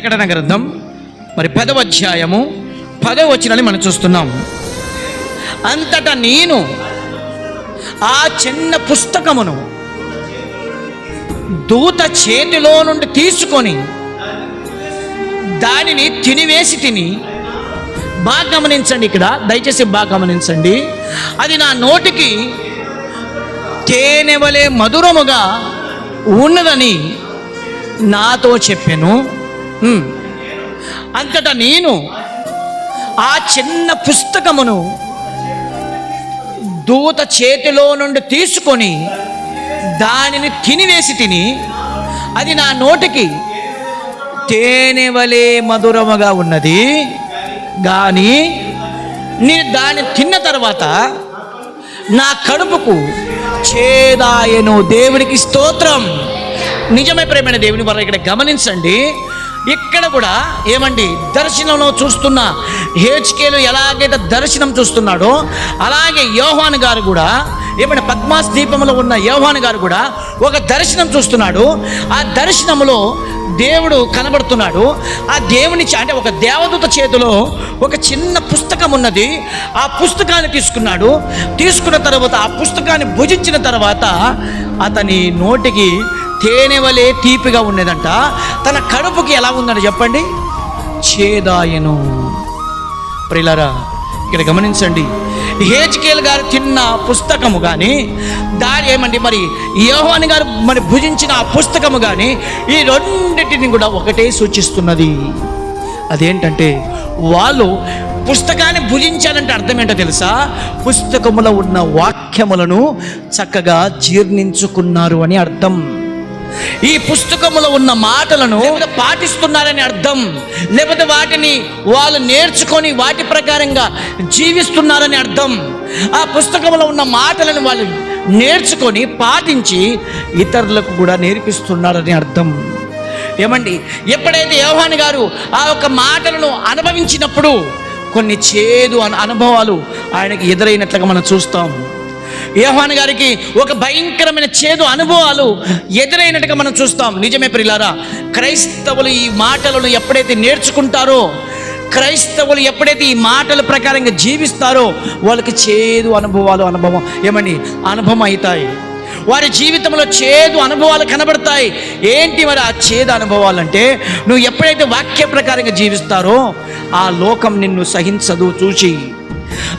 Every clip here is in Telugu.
ప్రకటన గ్రంథం. మరి పదవ అధ్యాయము పదవ వచ్చినని మనం చూస్తున్నాం. అంతటా నేను ఆ చిన్న పుస్తకమును దూత చేతిలో నుండి తీసుకొని దానిని తినివేసి తిని బాగా గమనించండి ఇక్కడ దయచేసి బాగా గమనించండి. అది నా నోటికి తేనె వలె మధురముగా ఉన్నదని నాతో చెప్పాను. అంతటా నేను ఆ చిన్న పుస్తకమును దూత చేతిలో నుండి తీసుకొని దానిని తినివేసి తిని అది నా నోటికి తేనె వలె మధురముగా ఉన్నది. కానీ నేను దాన్ని తిన్న తర్వాత నా కడుపుకు చేదాయను దేవునికి స్తోత్రం. నిజమే ప్రేమైన దేవుని వారు ఇక్కడ గమనించండి. ఇక్కడ కూడా ఏమండి దర్శనంలో చూస్తున్న హేచ్కేలు ఎలాగైతే దర్శనం చూస్తున్నాడో అలాగే యోహాన్ గారు కూడా ఏమైనా పద్మాస్ దీపంలో ఉన్న యోహాన్ గారు కూడా ఒక దర్శనం చూస్తున్నాడు. ఆ దర్శనంలో దేవుడు కనబడుతున్నాడు. ఆ దేవుని అంటే ఒక దేవదూత చేతిలో ఒక చిన్న పుస్తకం ఉన్నది. ఆ పుస్తకాన్ని తీసుకున్నాడు. తీసుకున్న తర్వాత ఆ పుస్తకాన్ని భుజించిన తర్వాత అతని నోటికి తేనె వలె తీపిగా ఉన్నదంట. తన కడుపుకి ఎలా ఉందని చెప్పండి? చేదాయను. ప్రిలరా ఇక్కడ గమనించండి. హేజ్కేల్ గారు తిన్న పుస్తకము కానీ దారి ఏమండి మరి? యోహాన్ గారు మరి భుజించిన ఆ పుస్తకము కానీ ఈ రెండింటిని కూడా ఒకటే సూచిస్తున్నది. అదేంటంటే వాళ్ళు పుస్తకాన్ని భుజించాలంటే అర్థం ఏంటో తెలుసా? పుస్తకములో ఉన్న వాక్యములను చక్కగా జీర్ణించుకున్నారు అని అర్థం. ఈ పుస్తకంలో ఉన్న మాటలను పాటిస్తున్నారని అర్థం. లేకపోతే వాటిని వాళ్ళు నేర్చుకొని వాటి ప్రకారంగా జీవిస్తున్నారని అర్థం. ఆ పుస్తకంలో ఉన్న మాటలను వాళ్ళు నేర్చుకొని పాటించి ఇతరులకు కూడా నేర్పిస్తున్నారని అర్థం. ఏమండి? ఎప్పుడైతే యోహాన్ గారు ఆ యొక్క మాటలను అనుభవించినప్పుడు కొన్ని చేదు అనుభవాలు ఆయనకి ఎదురైనట్లుగా మనం చూస్తాం. యోహాన్ గారికి ఒక భయంకరమైన చేదు అనుభవాలు ఎదురైనట్టుగా మనం చూస్తాం. నిజమే ప్రిలారా క్రైస్తవులు ఈ మాటలను ఎప్పుడైతే నేర్చుకుంటారో క్రైస్తవులు ఎప్పుడైతే ఈ మాటల ప్రకారంగా జీవిస్తారో వాళ్ళకి చేదు అనుభవాలు అనుభవం ఏమని అనుభవం అవుతాయి. వారి జీవితంలో చేదు అనుభవాలు కనబడతాయి. ఏంటి మరి ఆ చేదు అనుభవాలు అంటే నువ్వు ఎప్పుడైతే వాక్య ప్రకారంగా జీవిస్తారో ఆ లోకం నిన్ను సహించదు చూసి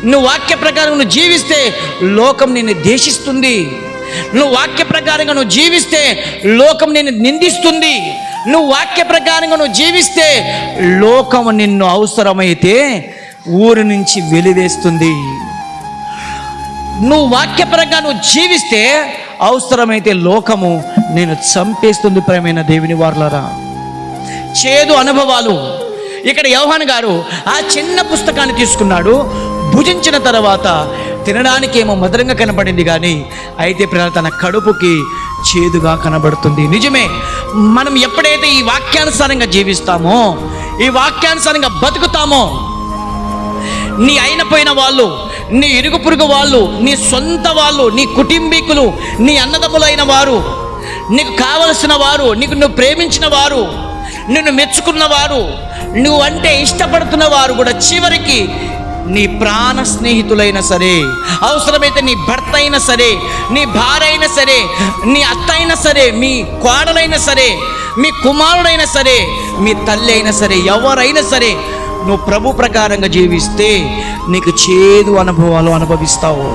నువ్వు వాక్య ప్రకారం నువ్వు జీవిస్తే లోకం నిన్ను దేశిస్తుంది నువ్వు వాక్య ప్రకారంగా నువ్వు జీవిస్తే లోకం నిన్ను నిందిస్తుంది. నువ్వు వాక్య ప్రకారంగా నువ్వు జీవిస్తే లోకం నిన్ను అవసరమైతే ఊరి నుంచి వెలివేస్తుంది. నువ్వు వాక్యపరంగా నువ్వు జీవిస్తే అవసరమైతే లోకము నేను చంపేస్తుంది ప్రేమైన దేవుని వార్లరా. చేదు అనుభవాలు. ఇక్కడ యోహాన్ గారు ఆ చిన్న పుస్తకాన్ని తీసుకున్నాడు. భుజించిన తర్వాత తినడానికి ఏమో మధురంగా కనబడింది కానీ అయితే ప్రియులారా తన కడుపుకి చేదుగా కనబడుతుంది. నిజమే మనం ఎప్పుడైతే ఈ వాక్యానుసారంగా జీవిస్తామో ఈ వాక్యానుసారంగా బతుకుతామో నీ అయిన పోయిన వాళ్ళు నీ ఇరుగు పొరుగు వాళ్ళు నీ సొంత వాళ్ళు నీ కుటుంబీకులు నీ అన్నదమ్ములైన వారు నీకు కావలసిన వారు నీకు నువ్వు ప్రేమించిన వారు నిన్ను మెచ్చుకున్న వారు నువ్వు అంటే ఇష్టపడుతున్న వారు కూడా చివరికి నీ ప్రాణ స్నేహితులైనా సరే అవసరమైతే నీ భర్త అయినా సరే నీ భార్య అయినా సరే నీ అత్త అయినా సరే మీ కోడలైనా సరే మీ కుమారుడైనా సరే మీ తల్లి అయినా సరే ఎవరైనా సరే నువ్వు ప్రభు ప్రకారంగా జీవిస్తే నీకు చేదు అనుభవాలు అనుభవిస్తావు.